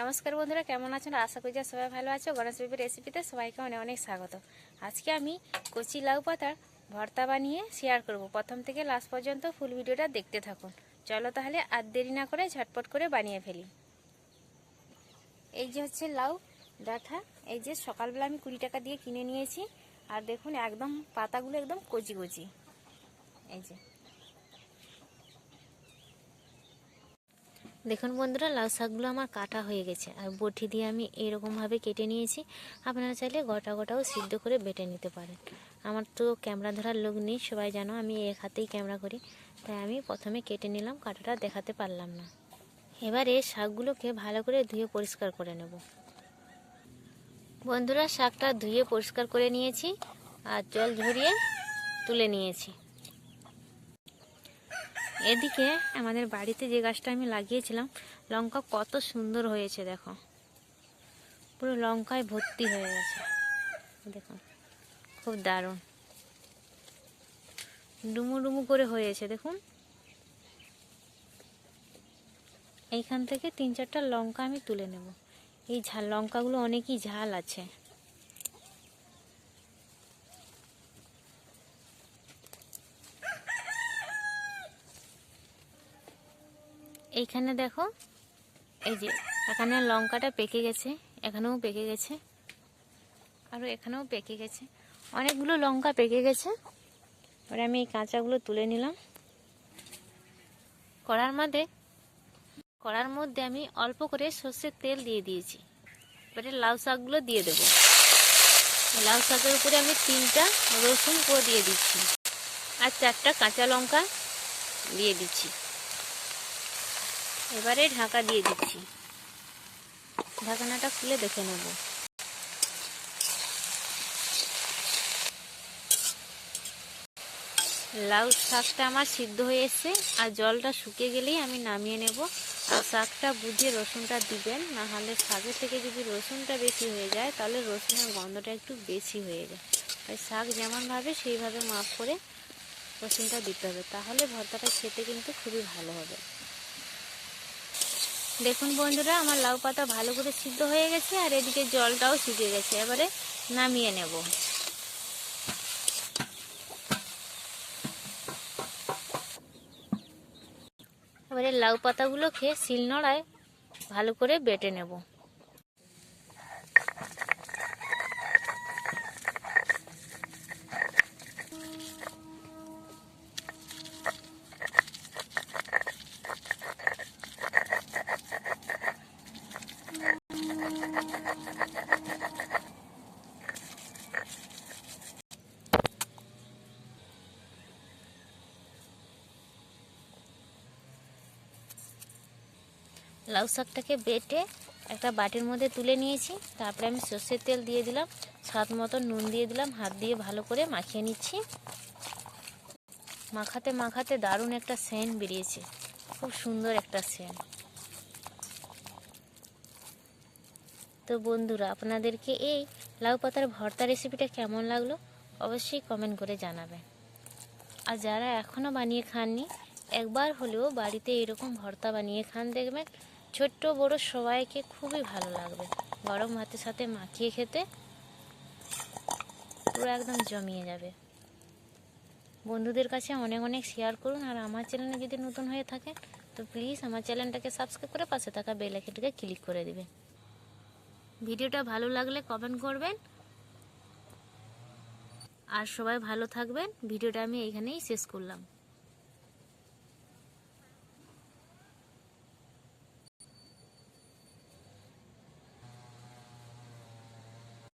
নমস্কার বন্ধুরা, কেমন আছেন? আশা করি যে সবাই ভালো আছো। গণেশ বেবির রেসিপিতে সবাইকে অনেক অনেক স্বাগত। আজকে আমি কচি লাউ পাতার ভর্তা বানিয়ে শেয়ার করব। প্রথম থেকে লাস্ট পর্যন্ত ফুল ভিডিওটা দেখতে থাকুন। চলো তাহলে আর দেরি না করে ঝটপট করে বানিয়ে ফেলি। এই যে হচ্ছে লাউ ডাঁটা এই যে সকালবেলা আমি কুড়ি টাকা দিয়ে কিনে নিয়েছি। আর দেখুন, একদম পাতাগুলো একদম কচি কচি। এই যে। দেখুন বন্ধুরা, লাউ শাকগুলো আমার কাটা হয়ে গেছে আর বটি দিয়ে আমি এরকমভাবে কেটে নিয়েছি। আপনারা চাইলে গোটা গোটাও সিদ্ধ করে বেটে নিতে পারেন। আমার তো ক্যামেরা ধরার লোক নেই, সবাই জানো আমি এক হাতেই ক্যামেরা করি। তাই আমি প্রথমে কেটে নিলাম, কাটাটা দেখাতে পারলাম না। এবারে শাকগুলোকে ভালো করে ধুয়ে পরিষ্কার করে নেব। বন্ধুরা, শাকটা ধুয়ে পরিষ্কার করে নিয়েছি আর জল ঝরিয়ে তুলে নিয়েছি। এদিকে আমাদের বাড়িতে যে গাছটা আমি লাগিয়েছিলাম, লঙ্কা কত সুন্দর হয়েছে, দেখো। পুরো লঙ্কায় ভর্তি হয়ে গেছে। দেখুন খুব দারুণ। ডুমু ডুমু করে হয়েছে, দেখুন। এইখান থেকে তিন চারটা লঙ্কা আমি তুলে নেব। এই ঝাল লঙ্কাগুলো অনেকই ঝাল আছে। এইখানে দেখো, এই যে, এখানে লঙ্কাটা পেকে গেছে, এখানেও পেকে গেছে আরও এখানেও পেকে গেছে। অনেকগুলো লঙ্কা পেকে গেছে। এবারে আমি এই কাঁচাগুলো তুলে নিলাম। কড়ার মধ্যে কড়ার মধ্যে আমি অল্প করে সর্ষের তেল দিয়ে দিয়েছি। এবারে লাউ শাকগুলো দিয়ে দেবো। লাউ শাকের উপরে আমি তিনটা রসুন করে দিয়ে দিচ্ছি। আর চারটা কাঁচা লঙ্কা দিয়ে দিচ্ছি। এবারে ঢাকা দিয়ে দিচ্ছি। ঢাকনাটা খুলে দেখে নেব। লাউ শাকটা আমার সিদ্ধ হয়ে আর জলটা শুকিয়ে গেলেই আমি নামিয়ে নেব। আর শাকটা বুঝিয়ে রসুনটা দিবেন না হলে শাকের থেকে যদি রসুনটা বেশি হয়ে যায়, তাহলে রসুনের গন্ধটা একটু বেশি হয়ে যায়। তাই শাক যেমন ভাবে সেইভাবে মাপ করে রসুনটা দিতে হবে, তাহলে ভর্তাটা খেতে কিন্তু খুবই ভালো হবে। দেখুন বন্ধুরা, আমার লাউ পাতা ভালো করে সিদ্ধ হয়ে গেছে আর এদিকে জলটাও শুকিয়ে গেছে। এবারে নামিয়ে নেব। এবারে লাউ পাতাগুলোকে শিলনোড়ায় ভালো করে বেটে নেব। লাউ শাকটাকে বেটে একটা বাটির মধ্যে তুলে নিয়েছি। তারপরে আমি সর্ষের তেল দিয়ে দিলাম, স্বাদ মতো নুন দিয়ে দিলাম, হাত দিয়ে ভালো করে মাখিয়ে নিচ্ছি। মাখাতে মাখাতে দারুণ একটা সেন বেরিয়েছে, খুব সুন্দর একটা সেন। তো বন্ধুরা, আপনাদেরকে এই লাউ পাতার ভর্তা রেসিপিটা কেমন লাগল অবশ্যই কমেন্ট করে জানাবেন। আর যারা এখনও বানিয়ে খাননি, একবার হলেও বাড়িতে এরকম ভর্তা বানিয়ে খান দেখবেন ছোট্ট বড় সবাইকে খুবই ভালো লাগবে। গরম ভাতের সাথে মাখিয়ে খেতে পুরো একদম জমিয়ে যাবে। বন্ধুদের কাছে অনেক অনেক শেয়ার করুন আর আমার চ্যানেলে যদি নতুন হয়ে থাকে তো প্লিজ আমার চ্যানেলটাকে সাবস্ক্রাইব করে পাশে থাকা বেল আইকনটাকে ক্লিক করে দিবেন। ভিডিওটা ভালো লাগলে কমেন্ট করবেন। আর সবাই ভালো থাকবেন। ভিডিওটা আমি এইখানেই শেষ করলাম।